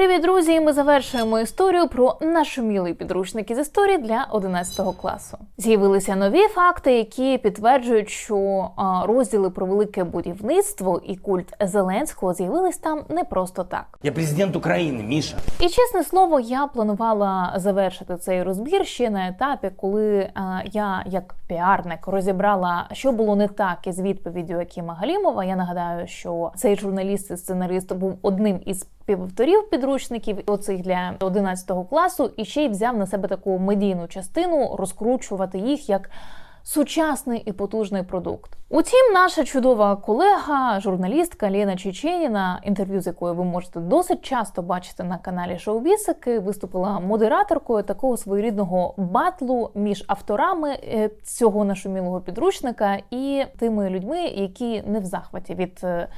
привіт, друзі! Ми завершуємо історію про нашумілий підручник із історії для 11 класу. З'явилися нові факти, які підтверджують, що розділи про велике будівництво і культ Зеленського з'явились там не просто так. Я президент Украины, Миша. І чесне слово, я планувала завершити цей розбір ще на етапі, коли я, як піарник, розібрала, що було не так із відповіддю Акіма Галімова. Я нагадаю, що цей журналіст і сценарист був одним із співавторів підручників оцих для 11 класу, і ще й взяв на себе таку медійну частину розкручувати їх як. Сучасний і потужний продукт. Утім, наша чудова колега, журналістка Лена Чеченіна, інтерв'ю з якою ви можете досить часто бачити на каналі Шоу-Бісики, виступила модераторкою такого своєрідного батлу між авторами е, цього нашумілого підручника і тими людьми, які не в захваті від е,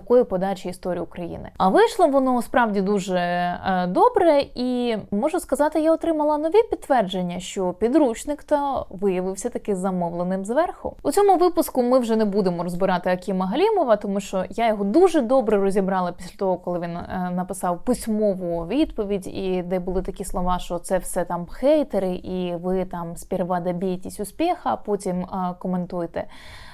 такої подачі історії України. А вийшло воно справді дуже е, добре, і можу сказати, я отримала нові підтвердження, що підручник то виявився таки замовленим зверху. У цьому випуску ми вже не будемо розбирати Акіма Галімова, тому що я його дуже добре розібрала після того, коли він е, написав письмову відповідь, і де були такі слова, що це все там хейтери, і ви там сперва добійтесь успіха, а потім е, коментуйте.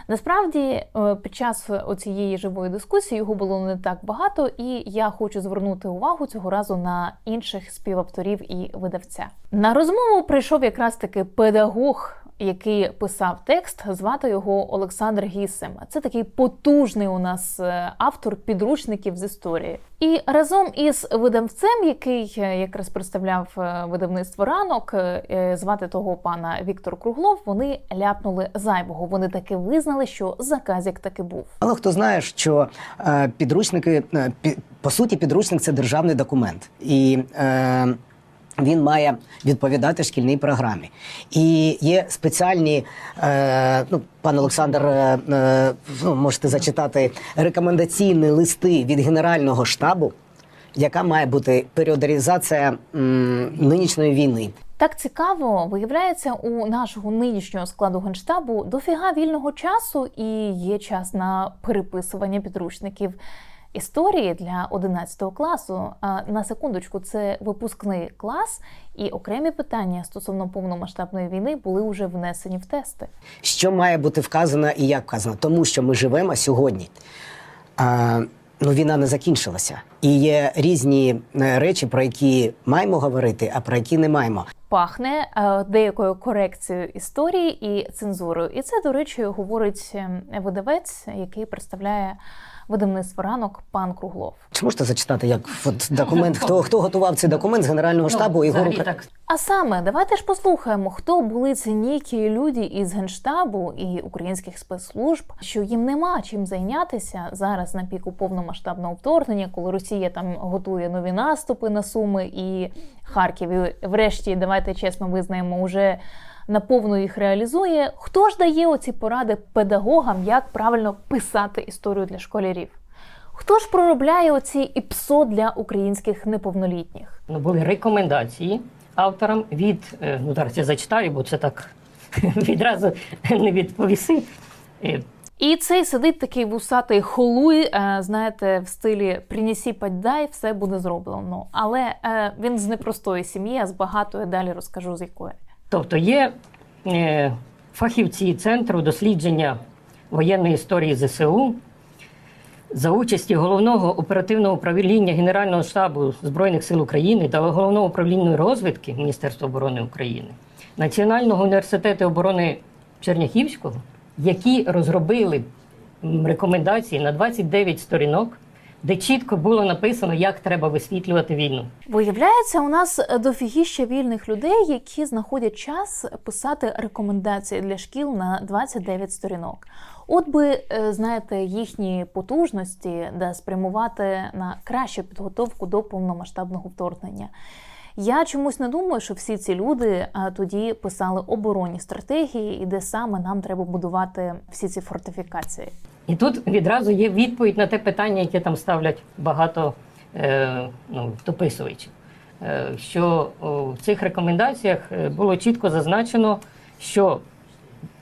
Насправді, е, під час оцієї живої дискусії його було не так багато, і я хочу звернути увагу цього разу на інших співавторів і видавця. На розмову прийшов якраз таки педагог. Який писав текст, звати його Олександр Гісем. Це такий потужний у нас е, автор підручників з історії. І разом із видавцем, який е, якраз представляв е, видавництво ранок, звати того пана Віктор Круглов, вони ляпнули зайвого. Вони таки визнали, що заказик таки був. Мало хто знає, що підручники пі, по суті, підручник це державний документ, і він має відповідати шкільній програмі. І є спеціальні, е, ну, пан Олександр, е, е, ну, можете зачитати рекомендаційні листи від Генерального штабу, яка має бути періодизація м, нинішньої війни. Так цікаво, виявляється, у нашого нинішнього складу генштабу дофіга вільного часу і є час на переписування підручників історії для 11 класу. На секундочку, це випускний клас, і окремі питання стосовно повномасштабної війни були вже внесені в тести. що має бути вказано і як вказано, тому що ми живемо сьогодні. А, ну, війна не закінчилася. І є різні е, речі, про які маємо говорити, а про які не маємо. Пахне е, деякою корекцією історії і цензурою. І це, до речі, говорить е, видавець, який представляє видавництво ранок пан Круглов. Чи можете зачитати, як от документ, хто, хто готував цей документ з Генерального штабу і так А саме, давайте ж послухаємо, хто були ці нікі люди із генштабу і українських спецслужб, що їм нема чим зайнятися зараз на піку повномасштабного вторгнення, коли Росія там готує нові наступи на Суми і Харків. І врешті, давайте чесно визнаємо, уже наповну їх реалізує. Хто ж дає оці поради педагогам, як правильно писати історію для школярів? Хто ж проробляє оці ІПСО для українських неповнолітніх? ну, були рекомендації авторам від е, ну зараз я зачитаю, бо це так відразу не відповіси. Е, І цей сидить такий вусатий холуй, е, знаєте, в стилі «принесі, поддай, все буде зроблено. Але він з непростої сім'ї, а з багатої далі розкажу з якої. Тобто є е, фахівці Центру дослідження воєнної історії ЗСУ за участі головного оперативного управління Генерального штабу Збройних сил України та головного управління розвідки Міністерства оборони України, Національного університету оборони Черняхівського, які розробили рекомендації на 29 сторінок, де чітко було написано, як треба висвітлювати війну. Виявляється, у нас дофігіща вільних людей, які знаходять час писати рекомендації для шкіл на 29 сторінок. От би, е, знаєте, їхні потужності да спрямувати на кращу підготовку до повномасштабного вторгнення. Я чомусь не думаю, що всі ці люди тоді писали оборонні стратегії, і де саме нам треба будувати всі ці фортифікації. І тут відразу є відповідь на те питання, яке там ставлять багато е, ну, дописувачів. Е, що в цих рекомендаціях е, було чітко зазначено, що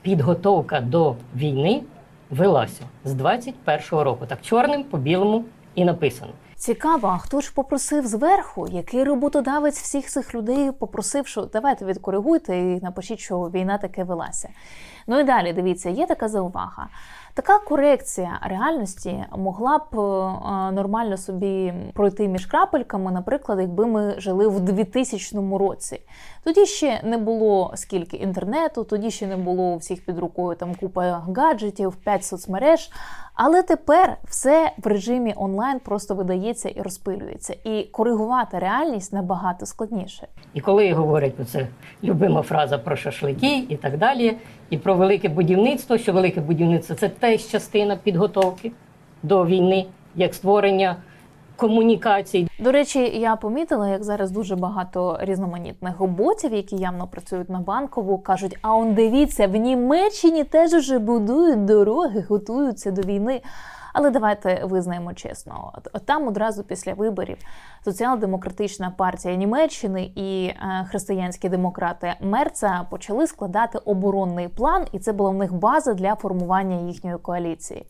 підготовка до війни велася з 21-го року. Так чорним по білому і написано. Цікаво, а хто ж попросив зверху? Який роботодавець всіх цих людей попросив, що давайте відкоригуйте і напишіть, що війна таке велася. Ну і далі дивіться, є така заувага. Така корекція реальності могла б е, нормально собі пройти між крапельками, наприклад, якби ми жили в 2000 році. Тоді ще не було скільки інтернету, тоді ще не було всіх під рукою там купа гаджетів, 5 соцмереж. Але тепер все в режимі онлайн просто видається і розпилюється. І коригувати реальність набагато складніше. І коли говорять про це любима фраза про шашлики і так далі, і про велике будівництво, що велике будівництво це теж частина підготовки до війни, як створення комунікацій. До речі, я помітила, як зараз дуже багато різноманітних ботів, які явно працюють на банкову, кажуть: а он дивіться, в Німеччині теж уже будують дороги, готуються до війни. Але давайте визнаємо чесно, там одразу після виборів соціал-демократична партія Німеччини і е, християнські демократи Мерца почали складати оборонний план, і це була в них база для формування їхньої коаліції.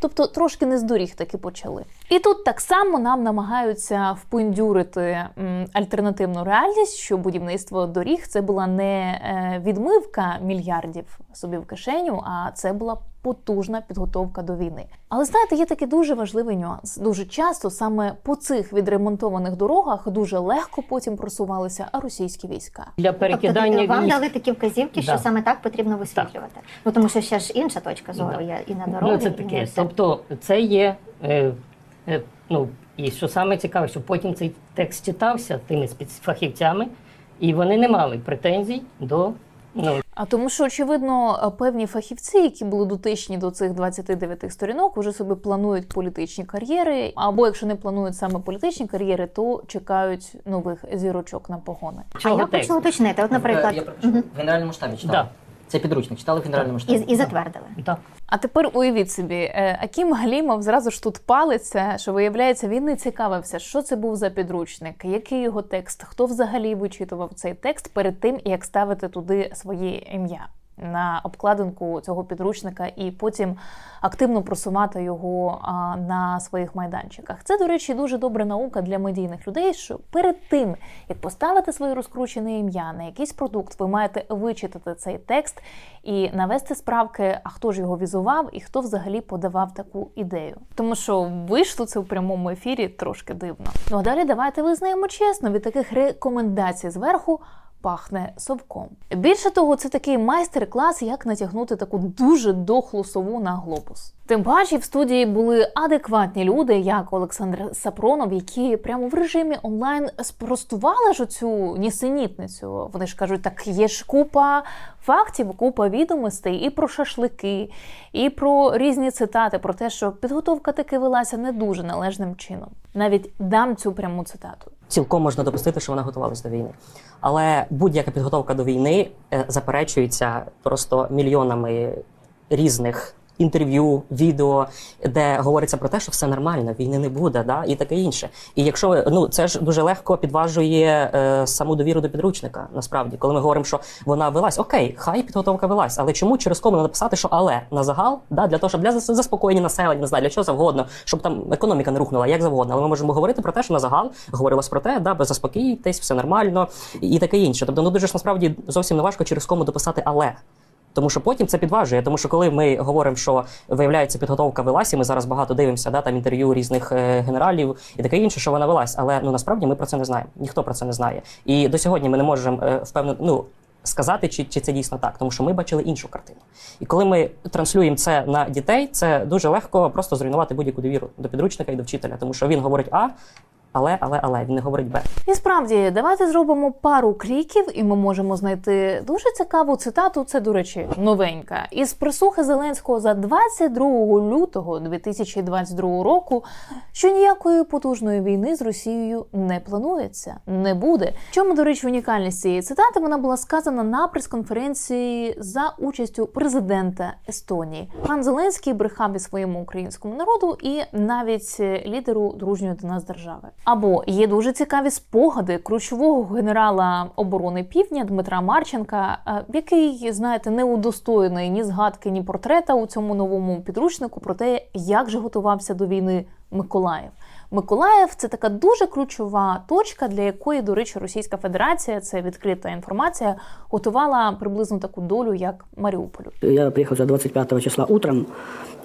Тобто трошки не з доріг таки почали. І тут так само нам намагаються впендюрити альтернативну реальність, що будівництво доріг це була не е, відмивка мільярдів собі в кишеню, а це була потужна підготовка до війни. Але знаєте, є такий дуже важливий нюанс. Дуже часто саме по цих відремонтованих дорогах дуже легко потім просувалися російські війська. Для Тобто перекидання вам військ. дали такі вказівки, що Да. саме так потрібно висвітлювати. Ну тому що ще ж інша точка зору Да. є і на дорозі. Ну, це і на таке. все. Тобто, це є. Е, е, ну, і що саме цікаве, що потім цей текст читався тими спецфахівцями, і вони не мали претензій до. А тому, що очевидно, певні фахівці, які були дотичні до цих 29 сторінок, вже собі планують політичні кар'єри. Або якщо не планують саме політичні кар'єри, то чекають нових зірочок на погони. А чого я текст? хочу уточнити. От, наприклад, я, Я перепрошую, в генеральному штабі читали. Да. Це підручник, читали в генеральному і, штабі. і затвердили. Так. А тепер уявіть собі, Аким Акім Галімов зразу ж тут палиться, що виявляється, він не цікавився, що це був за підручник, який його текст, хто взагалі вичитував цей текст перед тим, як ставити туди своє ім'я на обкладинку цього підручника і потім активно просувати його на своїх майданчиках. Це, до речі, дуже добра наука для медійних людей, що перед тим, як поставити своє розкручене ім'я на якийсь продукт, ви маєте вичитати цей текст і навести справки, а хто ж його візував і хто взагалі подавав таку ідею. Тому що вийшло це у прямому ефірі трошки дивно. Ну а далі давайте визнаємо чесно, від таких рекомендацій зверху. Пахне совком. Більше того, це такий майстер-клас, як натягнути таку дуже дохлу сову на глобус. Тим паче в студії були адекватні люди, як Олександр Сапронов, які прямо в режимі онлайн спростували ж цю нісенітницю. Вони ж кажуть, так є ж купа фактів, купа відомостей і про шашлики, і про різні цитати, про те, що підготовка таки велася не дуже належним чином. Навіть дам цю пряму цитату. Цілком можна допустити, що вона готувалася до війни. Але будь-яка підготовка до війни е, заперечується просто мільйонами різних інтерв'ю, відео, де говориться про те, що все нормально, війни не буде, да, і таке інше. І якщо ну це ж дуже легко підважує е, саму довіру до підручника, насправді, коли ми говоримо, що вона велась, окей, хай підготовка велась, але чому через кому написати, що але на загал, да, для того, щоб для зас- заспокоєння населення, не знаю, для чого завгодно, щоб там економіка не рухнула, як завгодно. Але ми можемо говорити про те, що на загал говорилось про те, да, без заспокійтесь, все нормально і таке інше. Тобто, ну дуже ж насправді зовсім не важко через кому дописати але. Тому що потім це підважує. Тому що коли ми говоримо, що виявляється підготовка велась, і ми зараз багато дивимося, да, там інтерв'ю різних е, генералів і таке інше, що вона велась. Але ну насправді ми про це не знаємо. Ніхто про це не знає. І до сьогодні ми не можемо е, впевнено, ну. Сказати, чи, чи це дійсно так, тому що ми бачили іншу картину. І коли ми транслюємо це на дітей, це дуже легко просто зруйнувати будь-яку довіру до підручника і до вчителя, тому що він говорить А, але, але, але він не говорить Б. І справді, давайте зробимо пару кліків, і ми можемо знайти дуже цікаву цитату. Це, до речі, новенька із присухи Зеленського за 22 лютого 2022 року, що ніякої потужної війни з Росією не планується, не буде. Чому, до речі, унікальність цієї цитати вона була сказана на прес-конференції за участю президента Естонії. Пан Зеленський брехав і своєму українському народу, і навіть лідеру дружньої до нас держави. Або є дуже цікаві спогади ключового генерала оборони Півдня Дмитра Марченка, е, який, знаєте, не удостоєний ні згадки, ні портрета у цьому новому підручнику про те, як же готувався до війни Миколаїв. Миколаїв це така дуже ключова точка, для якої, до речі, Російська Федерація, це відкрита інформація, готувала приблизно таку долю, як Маріуполю. Я приехал за 25 числа утром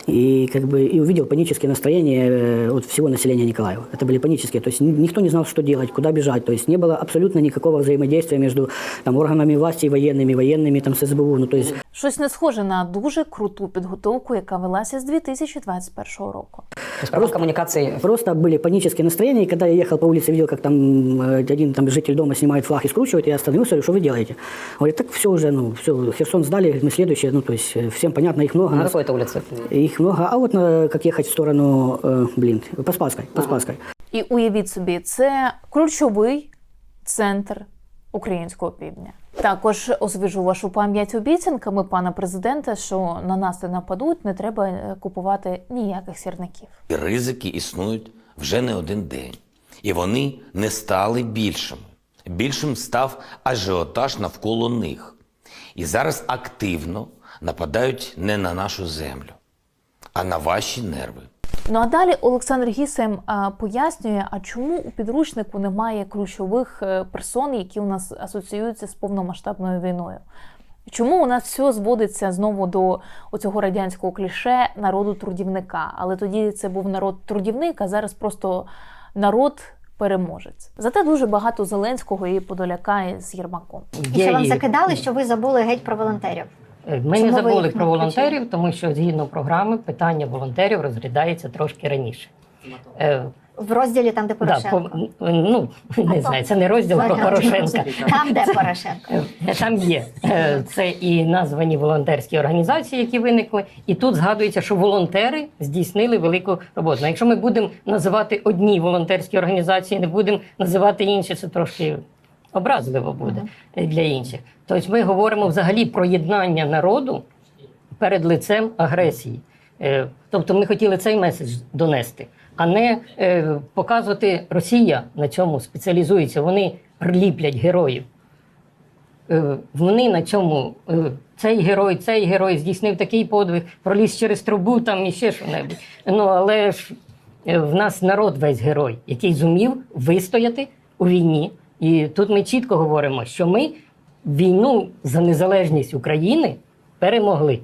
и как бы и увидел панические настроения э, от всего населения Николаева. Это были панические, то есть ни- никто не знал, что делать, куда бежать, то есть не было абсолютно никакого взаимодействия между там, органами власти и военными, военными там, с СБУ. Ну, то есть Щось не схоже на дуже круту підготовку, яка велася з 2021 року. То есть права коммуникации Просто были панические настроения, и когда я ехал по улице, видел, как там э, один там, житель дома снимает флаг и скручивает, я остановился, говорю, что вы делаете? Говорит, так все уже, ну, все, Херсон сдали, говорит, мы следующие, ну, то есть э, всем понятно, их много. на нас- какой это улице? Их много, а вот на, как ехать в сторону, э, блин, по Спасской, по Спасской. І уявіть собі, це ключовий центр українського півдня. Також освіжу вашу пам'ять обіцянками пана президента, що на нас не нападуть, не треба е, купувати ніяких сірників. І ризики існують вже не один день. І вони не стали більшими. Більшим став ажіотаж навколо них. І зараз активно нападають не на нашу землю, а на ваші нерви. Ну а далі Олександр Гісем пояснює, а чому у підручнику немає ключових е, персон, які у нас асоціюються з повномасштабною війною. Чому у нас все зводиться знову до оцього радянського кліше народу трудівника? Але тоді це був народ трудівник, а зараз просто народ переможець. Зате дуже багато Зеленського і Подоляка з Єрмаком. І ще вам закидали, що ви забули геть про волонтерів. Ми Чому не забули про включили? волонтерів, тому що згідно програми питання волонтерів розглядається трошки раніше. Е, В розділі там, де да, по, ну, не знаю, це не розділ про Порошенка. Там, де Порошенко. Е, Там є. Е, Це і названі волонтерські організації, які виникли. І тут згадується, що волонтери здійснили велику роботу. Якщо ми будемо називати одні волонтерські організації, не будемо називати інші, це трошки образливо буде для інших. Тобто ми говоримо взагалі про єднання народу перед лицем агресії. Е, Тобто ми хотіли цей меседж донести, а не е, показувати Росія на цьому спеціалізується. Вони ліплять героїв. Е, Вони на цьому е, цей герой, цей герой здійснив такий подвиг, проліз через трубу там і ще що-небудь. Ну але ж е, в нас народ весь герой, який зумів вистояти у війні. І тут ми чітко говоримо, що ми війну за незалежність України перемогли.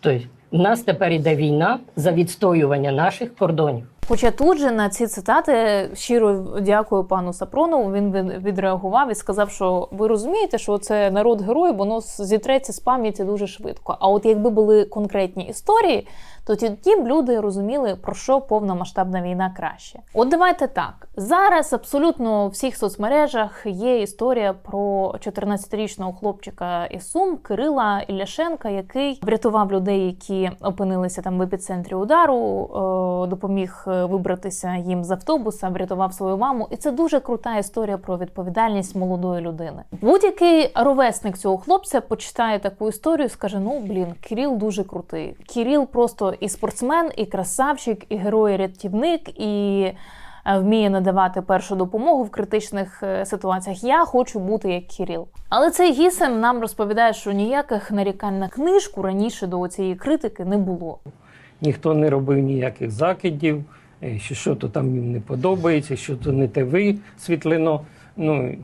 Тобто, в нас тепер іде війна за відстоювання наших кордонів. Хоча тут же на ці цитати щиро дякую пану Сапронову. Він від- відреагував і сказав, що ви розумієте, що це народ герой, воно зітреться з пам'яті дуже швидко. А от якби були конкретні історії, то тоді б люди розуміли, про що повномасштабна війна краще. От давайте так. Зараз абсолютно у всіх соцмережах є історія про 14-річного хлопчика із Сум Кирила Ілляшенка, який врятував людей, які опинилися там в епіцентрі удару, е, допоміг е, вибратися їм з автобуса, врятував свою маму. І це дуже крута історія про відповідальність молодої людини. Будь-який ровесник цього хлопця почитає таку історію, скаже: ну блін, Кіріл дуже крутий. Кіріл просто і спортсмен, і красавчик, і герой-рятівник, і е, вміє надавати першу допомогу в критичних е, ситуаціях. Я хочу бути як Кіріл. Але цей гісем нам розповідає, що ніяких нарікань на книжку раніше до цієї критики не було. ніхто не робив ніяких закидів, е, що що то там їм не подобається, що то не те висвітлено. Ну,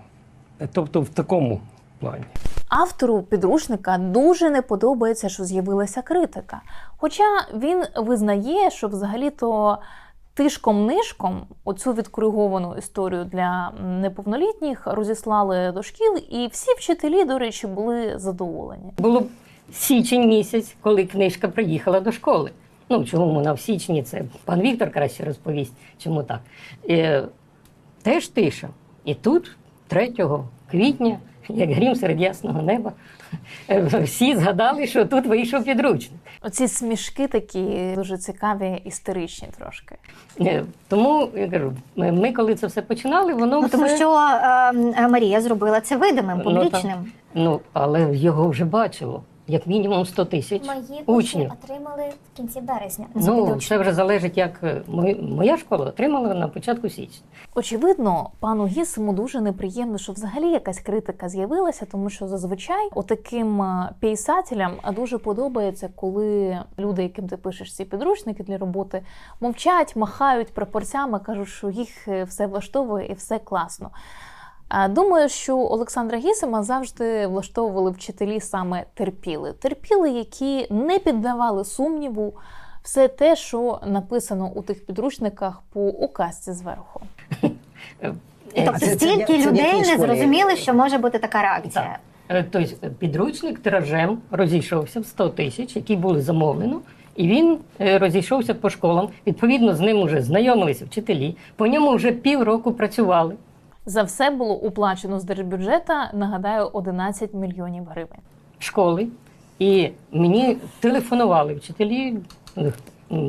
тобто в такому плані. Автору підручника дуже не подобається, що з'явилася критика. Хоча він визнає, що взагалі-то тишком-нишком оцю відкориговану історію для неповнолітніх розіслали до шкіл, і всі вчителі, до речі, були задоволені. Було січень місяць, коли книжка приїхала до школи. Ну, чому вона в січні? Це пан Віктор краще розповість, чому так. Е, теж тиша. І тут, 3 квітня, як грім серед ясного неба, всі згадали, що тут вийшов підручник. Оці смішки такі дуже цікаві, істеричні трошки. Е, Тому я кажу, ми, ми коли це все починали, воно Ну, тому що е, е, Марія зробила це видимим, Ну, та, публічним. Ну, але його вже бачило. Як мінімум 100 тисяч Мої учнів. отримали в кінці березня. Ну, це вже залежить, як е, ми- моя школа отримала на початку січня. Очевидно, пану Гісиму дуже неприємно, що взагалі якась критика з'явилася, тому що зазвичай отаким е, писателям дуже подобається, коли люди, яким ти пишеш ці підручники для роботи, мовчать, махають прапорцями, кажуть, що їх е, все влаштовує і все класно. А, Думаю, що Олександра Гісима завжди влаштовували вчителі саме терпіли. Терпіли, які не піддавали сумніву все те, що написано у тих підручниках по указці зверху. Е, Тобто А це- це стільки людей не зрозуміли, що може бути така реакція. Е, Тобто підручник тиражем розійшовся в 100 тисяч, які були замовлено, і він е, розійшовся по школам. Відповідно, з ним вже знайомилися вчителі, по ньому вже півроку працювали. За все було уплачено з держбюджета, нагадаю, 11 мільйонів гривень. школи, і мені телефонували вчителі,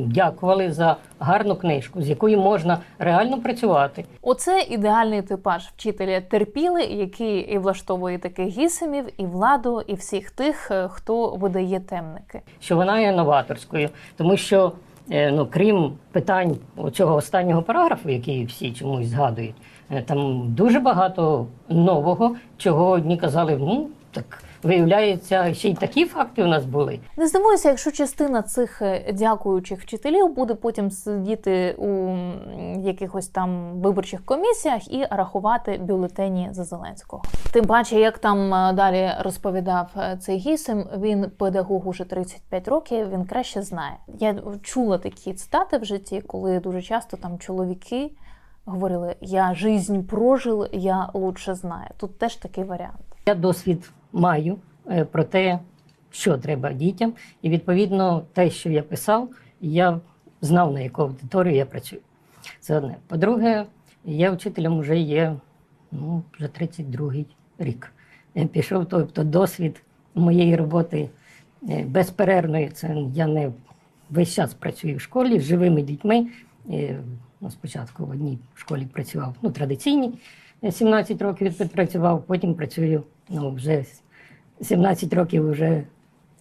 дякували за гарну книжку, з якою можна реально працювати. Оце ідеальний типаж вчителя терпіли, який і влаштовує таких гісимів, і владу, і всіх тих, е, хто видає темники. що вона є новаторською, тому що е, ну, крім питань цього останнього параграфу, який всі чомусь згадують, там дуже багато нового, чого одні казали, ну так виявляється, ще й такі факти у нас були. Не здивуюся, якщо частина цих е, дякуючих вчителів буде потім сидіти у якихось там виборчих комісіях і рахувати бюлетені за Зеленського. Тим паче, як там е, далі розповідав е, цей гісим, він педагог уже 35 років. Він краще знає. Я чула такі цитати в житті, коли дуже часто там чоловіки говорили: Я жизнь прожил, я лучше знаю. Тут теж такий варіант. Я досвід маю е, про те, що треба дітям, і відповідно те, що я писав, я знав, на яку аудиторію я працюю. Це одне. По-друге, я вчителем вже є ну, вже 32-й рік. Я пішов, тобто досвід моєї роботи е, безперервної. Це я не весь час працюю в школі з живими дітьми. Е, спочатку в одній школі працював ну, традиційній, е, 17 років відпрацював, потім працюю ну, вже 17 років вже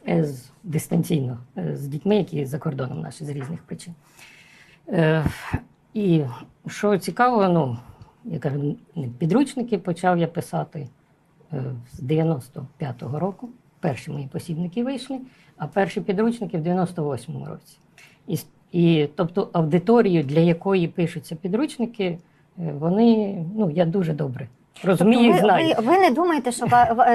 е, з- дистанційно е, з дітьми, які за кордоном наші з різних причин. Е, і що цікаво, ну, я кажу, підручники почав я писати е, з 95-го року. Перші мої посібники вийшли, а перші підручники в 98-му році. І, і тобто аудиторію, для якої пишуться підручники, е, вони, ну, я дуже добре розумію Тобто ви, знаю. ви, ви не думаєте, що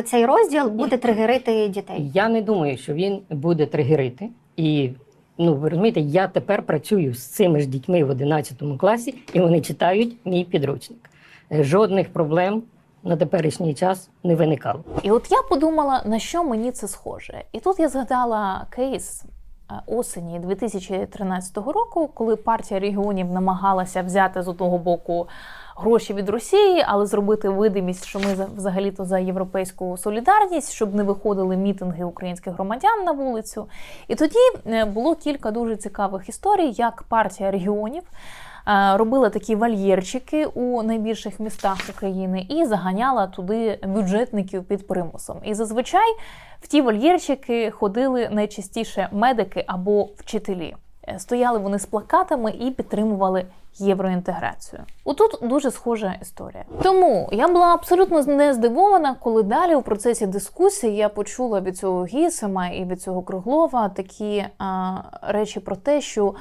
цей розділ буде тригерити дітей? Я не думаю, що він буде тригерити. І ну ви розумієте, я тепер працюю з цими ж дітьми в 11 класі, і вони читають мій підручник. Е, Жодних проблем на теперішній час не виникало. І от я подумала, на що мені це схоже. І тут я згадала кейс осені 2013 року, коли партія регіонів намагалася взяти з одного боку гроші від Росії, але зробити видимість, що ми за- взагалі-то за європейську солідарність, щоб не виходили мітинги українських громадян на вулицю. І тоді е, було кілька дуже цікавих історій, як партія регіонів. Е, Робила такі вольєрчики у найбільших містах України і заганяла туди бюджетників під примусом. І зазвичай в ті вольєрчики ходили найчастіше медики або вчителі. Е, Стояли вони з плакатами і підтримували євроінтеграцію. Отут дуже схожа історія. Тому я була абсолютно не здивована, коли далі у процесі дискусії я почула від цього Гісема і від цього Круглова такі а, речі про те, що.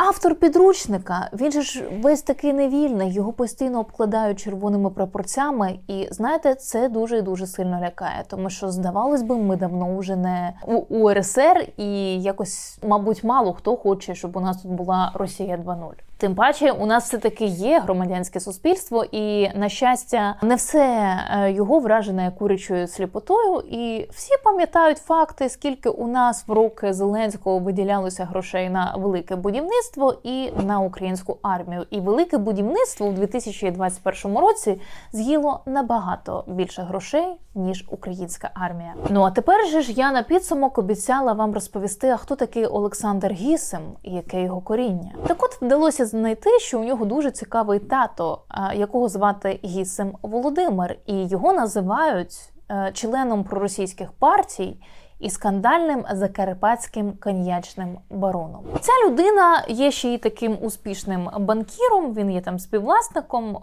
Автор підручника, він же ж весь такий невільний, його постійно обкладають червоними прапорцями, і знаєте, це дуже і дуже сильно лякає, тому що здавалось би, ми давно вже не у УРСР, і якось, мабуть, мало хто хоче, щоб у нас тут була Росія 2.0. Тим паче, у нас все таки є громадянське суспільство, і на щастя, не все е, його вражене курячою сліпотою. І всі пам'ятають факти, скільки у нас в роки Зеленського виділялося грошей на велике будівництво і на українську армію. І велике будівництво у 2021 році з'їло набагато більше грошей ніж українська армія. Ну а тепер же ж я на підсумок обіцяла вам розповісти, а хто такий Олександр Гісим і яке його коріння. Так от вдалося знайти, що у нього дуже цікавий тато, якого звати Гісим Володимир, і його називають е, членом проросійських партій і скандальним закарпатським коньячним бароном. Ця людина є ще й таким успішним банкіром. Він є там співвласником е,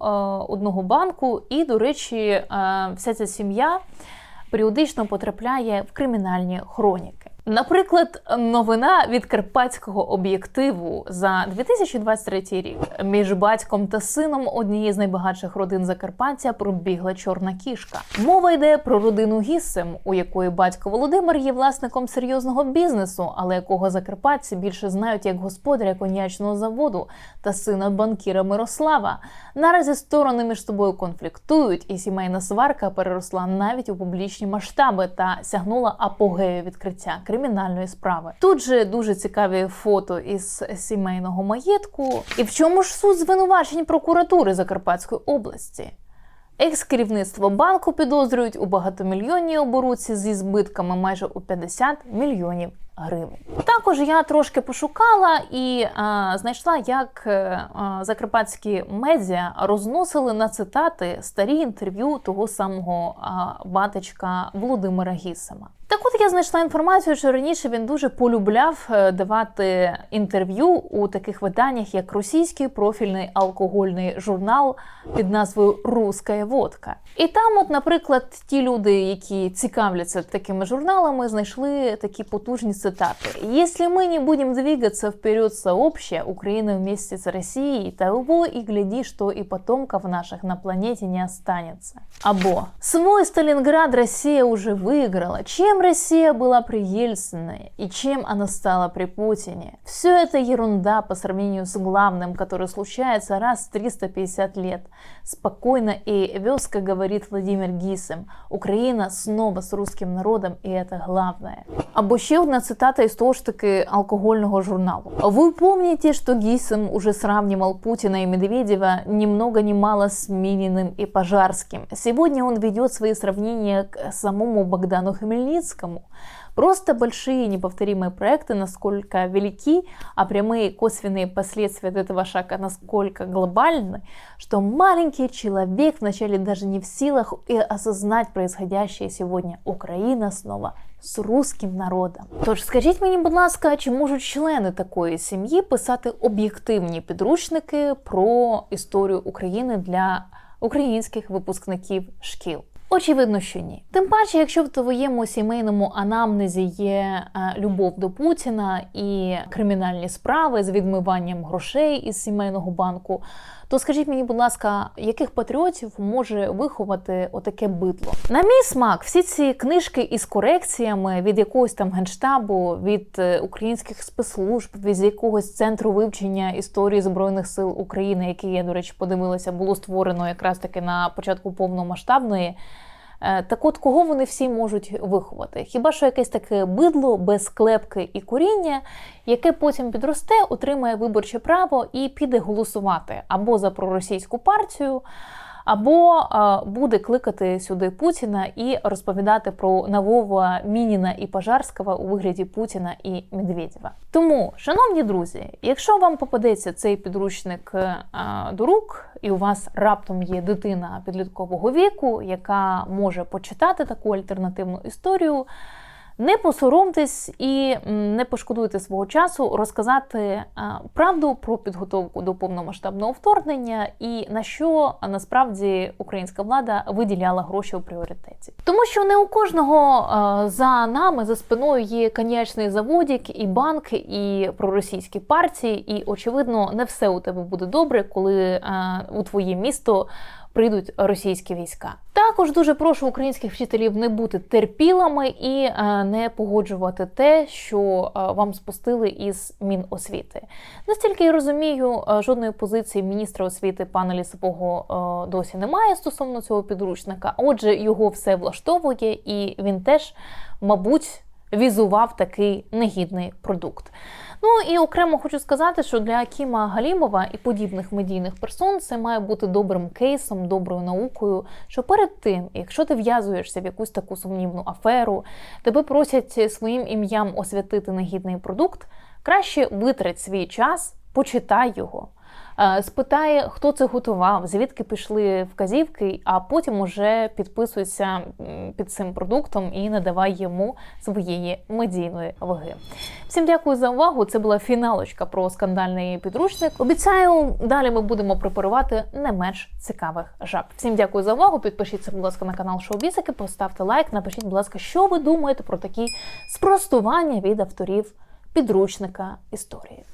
одного банку, і, до речі, е, вся ця сім'я періодично потрапляє в кримінальні хроніки. Наприклад, новина від карпатського об'єктиву за 2023 рік між батьком та сином однієї з найбагатших родин Закарпаття пробігла чорна кішка. Мова йде про родину Гіссем, у якої батько Володимир є власником серйозного бізнесу, але якого закарпатці більше знають як господаря коньячного заводу та сина банкіра Мирослава. Наразі сторони між собою конфліктують, і сімейна сварка переросла навіть у публічні масштаби та сягнула апогею відкриття кримінальної справи. Тут же дуже цікаві фото із сімейного маєтку. І в чому ж суть звинувачень прокуратури Закарпатської області? Екс-керівництво банку підозрюють у багатомільйонній оборудці зі збитками майже у 50 мільйонів гривень. Також я трошки пошукала і а, знайшла, як е, а, закарпатські медіа розносили на цитати старі інтерв'ю того самого а, батечка Володимира Гісема. Так от я знайшла інформацію, що раніше він дуже полюбляв е, давати інтерв'ю у таких виданнях, як російський профільний алкогольний журнал під назвою Руська водка. І там, от, наприклад, ті люди, які цікавляться такими журналами, знайшли такі потужні цитати: «Если мы не будем двигаться вперед сообща, Украина вместе с Россией, того и гляди, что и потомков наших на планете не останется. Або «Свой Сталинград Россия уже выиграла. Чем Россия была при Ельцине и чем она стала при Путине? Все это ерунда по сравнению с главным, который случается раз в 350 лет. Спокойно и веско говорит Владимир Гисем. Украина снова с русским народом, и это главное. Або ще одна цитата із того ж таки алкогольного журналу. Вы помните, что Гисем уже сравнивал Путина и Медведева ни много ни мало с Мининым и Пожарским. Сегодня он ведет свои сравнения к самому Богдану Хмельницкому. Просто большие неповторимые проекты насколько велики, а прямые косвенные последствия от этого шага насколько глобальны, что маленький человек вначале даже не в силах и осознать происходящее сегодня. Украина снова з русським народом. Тож скажіть мені, будь ласка, чи можуть члени такої сім'ї писати об'єктивні підручники про історію України для українських випускників шкіл? Очевидно, що ні. Тим паче, якщо в твоєму сімейному анамнезі є е, любов до Путіна і кримінальні справи з відмиванням грошей із сімейного банку, то скажіть мені, будь ласка, яких патріотів може виховати отаке битло? На мій смак, всі ці книжки із корекціями від якогось там генштабу, від е, українських спецслужб, від якогось центру вивчення історії збройних сил України, який я, до речі, подивилася, було створено якраз таки на початку повномасштабної. Е, Так от кого вони всі можуть виховати? Хіба що якесь таке бидло без клепки і коріння, яке потім підросте, отримає виборче право і піде голосувати або за проросійську партію, або е, буде кликати сюди Путіна і розповідати про нового Мініна і Пожарського у вигляді Путіна і Медведєва. Тому, шановні друзі, якщо вам попадеться цей підручник е, до рук, і у вас раптом є дитина підліткового віку, яка може почитати таку альтернативну історію. Не посоромтесь і не пошкодуйте свого часу розказати е, правду про підготовку до повномасштабного вторгнення і на що насправді українська влада виділяла гроші у пріоритеті. Тому що не у кожного е, за нами за спиною є коньячний заводік, і банк, і проросійські партії. І очевидно, не все у тебе буде добре, коли е, у твоє місто прийдуть російські війська. Також дуже прошу українських вчителів не бути терпілами і е, не погоджувати те, що е, вам спустили із Міносвіти. Настільки я розумію, е, жодної позиції міністра освіти пана Лісового досі немає стосовно цього підручника. Отже, його все влаштовує, і він теж, мабуть, візував такий негідний продукт. Ну і окремо хочу сказати, що для Акіма Галімова і подібних медійних персон це має бути добрим кейсом, доброю наукою. Що перед тим, якщо ти в'язуєшся в якусь таку сумнівну аферу, тебе просять своїм ім'ям освятити негідний продукт, краще витрать свій час, почитай його. Е, спитає, хто це готував, звідки пішли вказівки, а потім уже підписується під цим продуктом і надавай йому своєї медійної ваги. Всім дякую за увагу. Це була фіналочка про скандальний підручник. Обіцяю, далі ми будемо препарувати не менш цікавих жаб. Всім дякую за увагу. Підпишіться, будь ласка, на канал Шоу-Бісики, поставте лайк, напишіть, будь ласка, що ви думаєте про такі спростування від авторів підручника історії.